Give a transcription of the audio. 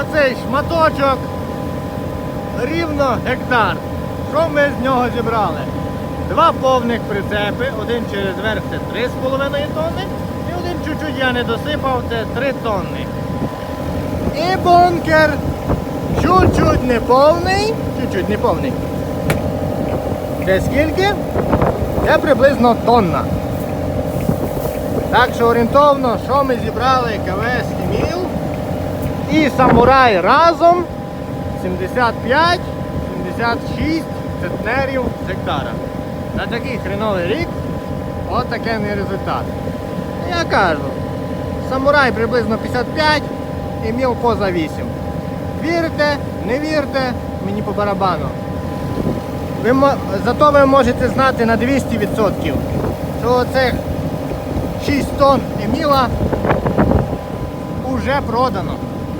Оцей шматочок рівно гектар. Що ми з нього зібрали? Два повних прицепи, один через верх це 3,5 тонни, і один чуть-чуть я не досипав, це 3 тонни. І бункер чуть-чуть не повний, чуть-чуть не повний. Це скільки? Це приблизно тонна. Так що орієнтовно, що ми зібрали КВС Хіміл і самурай разом 75-76 центнерів з гектара. На такий хреновий рік от такий не результат. Я кажу, самурай приблизно 55 і міл поза 8. Вірите, не вірте, мені по барабану. Ви, зато ви можете знати на 200%, що оцих 6 тонн Еміла уже продано.